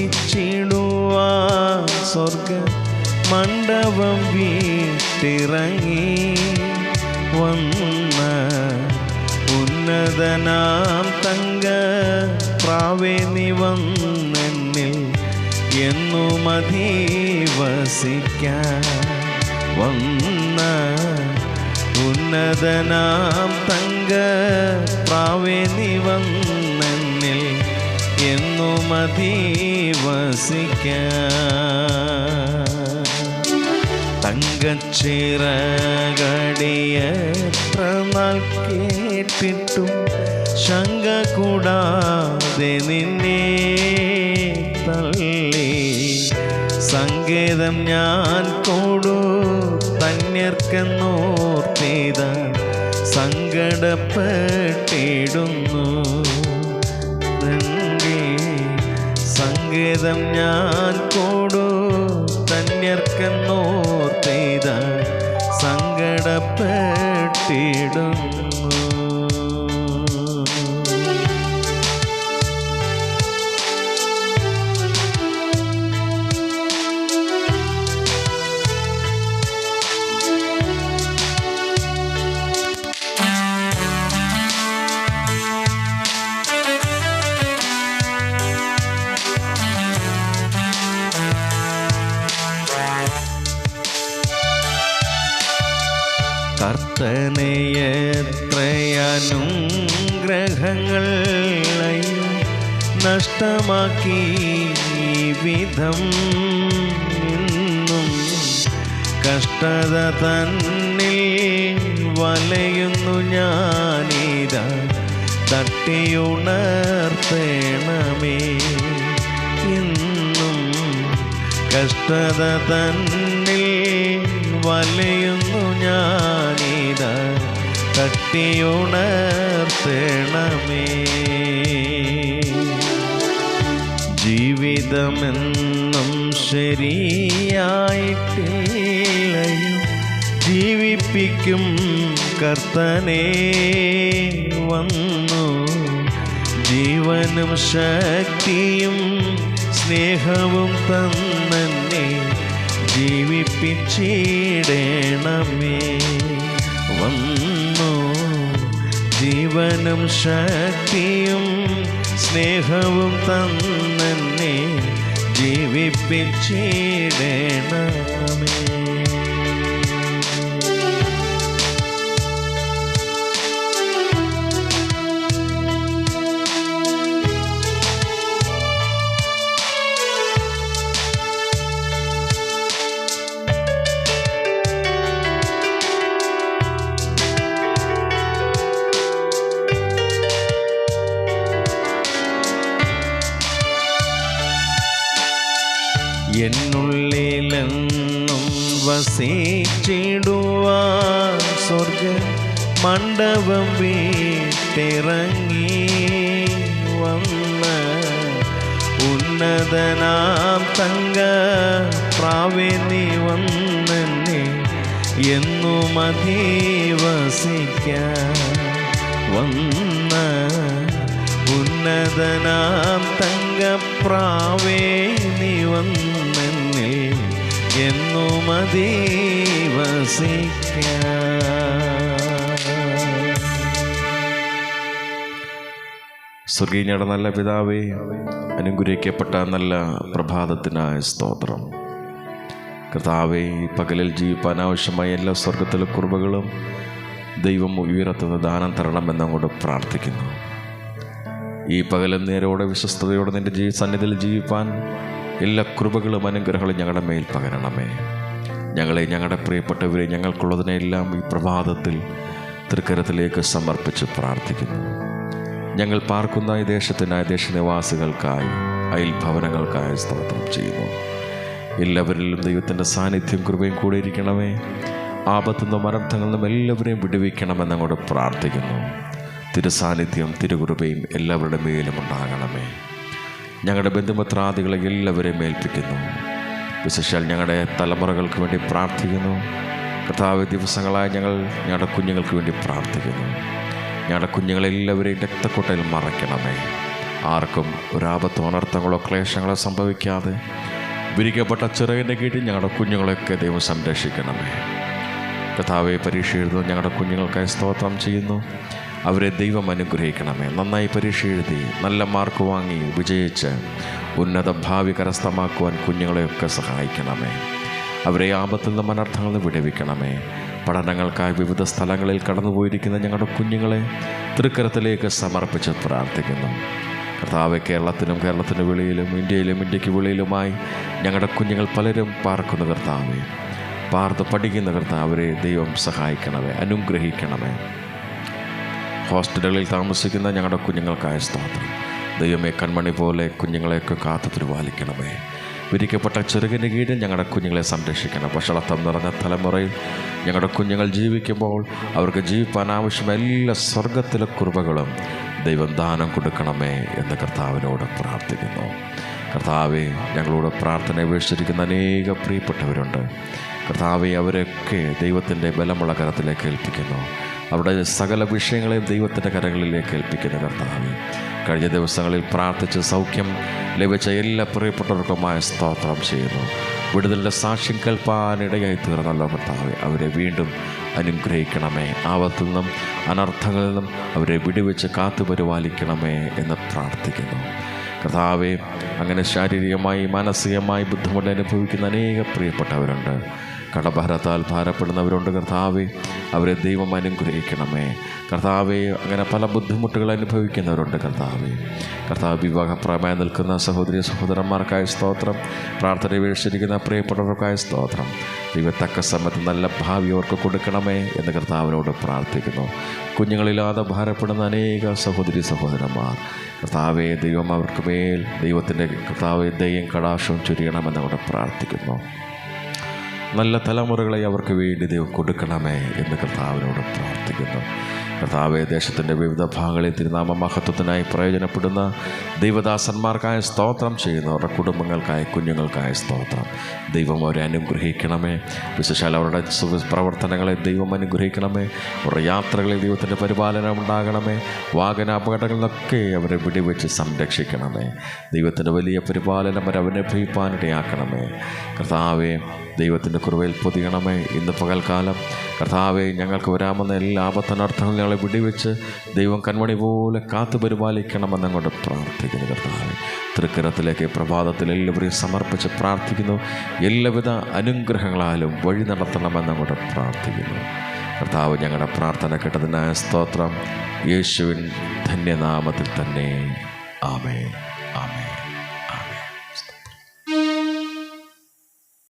വസിച്ചിടുവാ സ്വർഗ മണ്ഡപം വീട്ടിറങ്ങി വന്ന ഉന്നതനാം തങ്ക പ്രാവേ വന്നെന്നിൽ എന്നു മധീവസിക്കാൻ വന്ന ഉന്നതനാം തങ്ക പ്രാവേ നീ വന്നെന്നിൽ എന്നു മതി തങ്കച്ചിറകടിയത്ര നാൾ കേട്ടിട്ടും ശങ്ക കൂടാതെ നിന്നെ തള്ളി. സങ്കേതം ഞാൻ കൊടു തന്യർക്കെന്നോർത്തേത സങ്കടപ്പെട്ടിടുന്നു. സങ്കേതം ഞാൻ കൊടു. തന്യർക്കെന്നോർത്തേത സങ്കടപ്പെട്ടിടുന്നു കർത്തനയത്രയനുഗ്രഹങ്ങൾ നഷ്ടമാക്കി വിധം നിന്നും കഷ്ടത തന്നിൽ വലയുന്നു ഞാനിതാ തട്ടിയുണർത്തേണമേ ഇന്നും കഷ്ടത തന്നിൽ വലയുന്നു ഞാനിത. തട്ടിയുണർത്തേണമേ ജീവിതമെന്നും ശരിയായിട്ടില്ലയോ. ജീവിപ്പിക്കും കർത്തനേ വന്നു. ജീവനും ശക്തിയും സ്നേഹവും തന്നെ ജീവിപ്പിച്ചിടണമേ വന്നു ജീവനും ശക്തിയും സ്നേഹവും തന്നെ ജീവിപ്പിച്ചിടണമേ. എന്നുള്ളിലെന്നും വസിച്ചിടുവാൻ സ്വർഗ മണ്ഡപം വീട്ടിറങ്ങി വന്ന് ഉന്നതനാം തങ്ക പ്രാവിനി നീ വന്നെന്നെ എന്നു വസിക്ക വന്ന ഉന്നതനാം തങ്കപ്രാവേ നീ വന്നെന്നിൽ എന്നു മതീവസിക്കാൻ സ്വർഗീയയുടെ നല്ല പിതാവേ അനുഗ്രഹിക്കപ്പെട്ട നല്ല പ്രഭാതത്തിനായ സ്തോത്രം. കർത്താവെ പകലിൽ ജീവിപ്പാൻ ആവശ്യമായ എല്ലാ സ്വർഗത്തിലെ കുറവുകളും ദൈവം ഉയർത്തുന്ന ദാനം തരണമെന്നങ്ങോട്ട് പ്രാർത്ഥിക്കുന്നു. ഈ പകലും നേരോടെ വിശ്വസ്തയോടെ നിന്റെ ജീ സന്നിധിയിൽ ജീവിപ്പാൻ എല്ലാ കൃപകളും അനുഗ്രഹങ്ങളും ഞങ്ങളുടെ മേൽ പകരണമേ. ഞങ്ങളെ ഞങ്ങളുടെ പ്രിയപ്പെട്ടവരെ ഞങ്ങൾക്കുള്ളതിനെല്ലാം ഈ പ്രഭാതത്തിൽ തൃക്കരത്തിലേക്ക് സമർപ്പിച്ച് പ്രാർത്ഥിക്കുന്നു. ഞങ്ങൾ പാർക്കുന്ന ഈ ദേശത്തിനായി ദേശനിവാസികൾക്കായി അയൽ ഭവനങ്ങൾക്കായി സ്തോത്രം ചെയ്യുന്നു. എല്ലാവരിലും ദൈവത്തിന്റെ സാന്നിധ്യം കൃപയും കൂടെ ഇരിക്കണമേ. ആപത്തുനിന്നും അനർത്ഥങ്ങളിൽ നിന്നും എല്ലാവരെയും വിടുവിക്കണമെന്ന് അങ്ങോട്ട് പ്രാർത്ഥിക്കുന്നു. തിരുസാന്നിധ്യം തിരുകൃപയും എല്ലാവരുടെ മേലും ഉണ്ടാകണമേ. ഞങ്ങളുടെ ബന്ധുമിത്രാദികളെ എല്ലാവരെയും ഏൽപ്പിക്കുന്നു. വിശേഷാൽ ഞങ്ങളുടെ തലമുറകൾക്ക് വേണ്ടി പ്രാർത്ഥിക്കുന്നു. കർത്താവ് ദിവസങ്ങളായി ഞങ്ങൾ ഞങ്ങളുടെ കുഞ്ഞുങ്ങൾക്ക് വേണ്ടി പ്രാർത്ഥിക്കുന്നു. ഞങ്ങളുടെ കുഞ്ഞുങ്ങളെല്ലാവരെയും രക്തക്കൊട്ടയിൽ മറയ്ക്കണമേ. ആർക്കും ഒരാപത്തോ അനർത്ഥങ്ങളോ ക്ലേശങ്ങളോ സംഭവിക്കാതെ വിരിക്കപ്പെട്ട ചിറകിന്റെ കീഴിൽ ഞങ്ങളുടെ കുഞ്ഞുങ്ങളെയൊക്കെ ദൈവം സംരക്ഷിക്കണമേ. കഥാവെ പരീക്ഷ എഴുതുന്നു. ഞങ്ങളുടെ കുഞ്ഞുങ്ങൾക്കായി സ്തോത്രം ചെയ്യുന്നു. അവരെ ദൈവം അനുഗ്രഹിക്കണമേ. നന്നായി പരീക്ഷ എഴുതി നല്ല മാർക്ക് വാങ്ങി വിജയിച്ച് ഉന്നത ഭാവി കരസ്ഥമാക്കുവാൻ കുഞ്ഞുങ്ങളെയൊക്കെ സഹായിക്കണമേ. അവരെ ആപത്തിൽ നിന്നും അനർത്ഥങ്ങളിൽ നിന്ന് വിടുവിക്കണമേ. പഠനങ്ങൾക്കായി വിവിധ സ്ഥലങ്ങളിൽ കടന്നുപോയിരിക്കുന്ന ഞങ്ങളുടെ കുഞ്ഞുങ്ങളെ തൃക്കരത്തിലേക്ക് സമർപ്പിച്ച് പ്രാർത്ഥിക്കുന്നു. കർത്താവ് കേരളത്തിലും കേരളത്തിന് വെളിയിലും ഇന്ത്യയിലും ഇന്ത്യയ്ക്ക് വെളിയിലുമായി ഞങ്ങളുടെ കുഞ്ഞുങ്ങൾ പലരും പാർക്കുന്ന കർത്താവേ. പാർത്ത് പഠിക്കുന്ന കർത്താവരെ ദൈവം സഹായിക്കണമേ അനുഗ്രഹിക്കണമേ. ഹോസ്റ്റലുകളിൽ താമസിക്കുന്ന ഞങ്ങളുടെ കുഞ്ഞുങ്ങൾക്കായ സ്തോത്രം. ദൈവമേ കൺമണി പോലെ കുഞ്ഞുങ്ങളെയൊക്കെ കാത്തു തിരുവാലിക്കണമേ വിരിക്കപ്പെട്ട ചെറുകിന് കീഴിൽ ഞങ്ങളുടെ കുഞ്ഞുങ്ങളെ സംരക്ഷിക്കണം. ഭക്ഷണത്തം നിറഞ്ഞ തലമുറയിൽ ഞങ്ങളുടെ കുഞ്ഞുങ്ങൾ ജീവിക്കുമ്പോൾ അവർക്ക് ജീവിപ്പാൻ ആവശ്യമായ എല്ലാ സ്വർഗത്തിലെ കുറുബകളും ദൈവം ദാനം കൊടുക്കണമേ എന്ന് കർത്താവിനോട് പ്രാർത്ഥിക്കുന്നു. കർത്താവെ ഞങ്ങളോട് പ്രാർത്ഥന ഉപേക്ഷിച്ചിരിക്കുന്ന അനേക പ്രിയപ്പെട്ടവരുണ്ട്. കർത്താവെ അവരൊക്കെ ദൈവത്തിന്റെ ബലമുള്ള കരത്തിലേക്ക് ഏൽപ്പിക്കുന്നു. അവരുടെ സകല വിഷയങ്ങളെയും ദൈവത്തിന്റെ കരങ്ങളിലേക്ക് ഏൽപ്പിക്കുന്ന കർത്താവ് കഴിഞ്ഞ ദിവസങ്ങളിൽ പ്രാർത്ഥിച്ച് സൗഖ്യം ലഭിച്ച എല്ലാ പ്രിയപ്പെട്ടവർക്കുമായ സ്തോത്രം ചെയ്യുന്നു. വിടുതലിന്റെ സാക്ഷ്യം കേൾപ്പാനിടയായി തീർന്നല്ലോ കർത്താവെ അവരെ വീണ്ടും അനുഗ്രഹിക്കണമേ. ആപത്തിൽ നിന്നും അനർത്ഥങ്ങളിൽ നിന്നും അവരെ വിടുവെച്ച് കാത്തു പരിപാലിക്കണമേ എന്ന് പ്രാർത്ഥിക്കുന്നു. കർത്താവെ അങ്ങനെ ശാരീരികമായി മാനസികമായി ബുദ്ധിമുട്ട് അനുഭവിക്കുന്ന അനേക പ്രിയപ്പെട്ടവരുണ്ട്. കടഭാരത്താൽ ഭാരപ്പെടുന്നവരുണ്ട് കർത്താവെ. അവരെ ദൈവം അനുഗ്രഹിക്കണമേ. കർത്താവെ അങ്ങനെ പല ബുദ്ധിമുട്ടുകൾ അനുഭവിക്കുന്നവരുണ്ട് കർത്താവെ. കർത്താവ് വിവാഹപ്രായമായി നിൽക്കുന്ന സഹോദരി സഹോദരന്മാർക്കായ സ്തോത്രം. പ്രാർത്ഥന വീക്ഷിച്ചിരിക്കുന്ന പ്രിയപ്പെട്ടവർക്കായ സ്തോത്രം. ദൈവത്തക്ക സമയത്ത് നല്ല ഭാവി അവർക്ക് കൊടുക്കണമേ എന്ന് കർത്താവിനോട് പ്രാർത്ഥിക്കുന്നു. കുഞ്ഞുങ്ങളില്ലാതെ ഭാരപ്പെടുന്ന അനേക സഹോദരി സഹോദരന്മാർ. കർത്താവെ ദൈവം അവർക്ക് മേൽ ദൈവത്തിന്റെ കർത്താവെ ദയ്യം കടാശവും ചുരിയണമെന്നവിടെ പ്രാർത്ഥിക്കുന്നു. നല്ല തലമുറകളെ അവർക്ക് വേണ്ടി ദൈവം കൊടുക്കണമേ എന്ന് കർത്താവിനോട് പ്രാർത്ഥിക്കുന്നു. കർത്താവെ ദേശത്തിന്റെ വിവിധ ഭാഗങ്ങളിൽ തിരുനാമ മഹത്വത്തിനായി പ്രയോജനപ്പെടുന്ന ദൈവദാസന്മാർക്കായ സ്തോത്രം ചെയ്യുന്നു അവരുടെ കുടുംബങ്ങൾക്കായി കുഞ്ഞുങ്ങൾക്കായ സ്തോത്രം. ദൈവം അവരെ അനുഗ്രഹിക്കണമേ. വിശേഷാൽ അവരുടെ പ്രവർത്തനങ്ങളെ ദൈവം അനുഗ്രഹിക്കണമേ. അവരുടെ യാത്രകളിൽ ദൈവത്തിന്റെ പരിപാലനം ഉണ്ടാകണമേ. വാഹന അപകടങ്ങളിലൊക്കെ അവരെ വിടിവെച്ച് സംരക്ഷിക്കണമേ. ദൈവത്തിന്റെ വലിയ പരിപാലനം അവരവനുഭവിപ്പാനിടയാക്കണമേ അവനുഭവിപ്പാനിടയാക്കണമേ കർത്താവെ ദൈവത്തിന്റെ കുറവയിൽ പൊതിയണമേ. ഇന്ന് പകൽക്കാലം കർത്താവെ ഞങ്ങൾക്ക് വരാമെന്ന എല്ലാ ആപത്തനർത്ഥങ്ങളും ഞങ്ങളെ വിടിവെച്ച് ദൈവം കൺമണി പോലെ കാത്തു പരിപാലിക്കണമെന്ന് അങ്ങോട്ട് പ്രാർത്ഥിക്കുന്നു കർത്താവെ. തൃക്കരത്തിലേക്ക് പ്രഭാതത്തിൽ എല്ലാവരെയും സമർപ്പിച്ച് പ്രാർത്ഥിക്കുന്നു. എല്ലാവിധ അനുഗ്രഹങ്ങളാലും വഴി നടത്തണമെന്ന് അങ്ങോട്ട് പ്രാർത്ഥിക്കുന്നു. കർത്താവ് ഞങ്ങളുടെ പ്രാർത്ഥന കേട്ടതിനായ സ്തോത്രം. യേശുവിൻ ധന്യനാമത്തിൽ തന്നെ. ആമേ ആമേ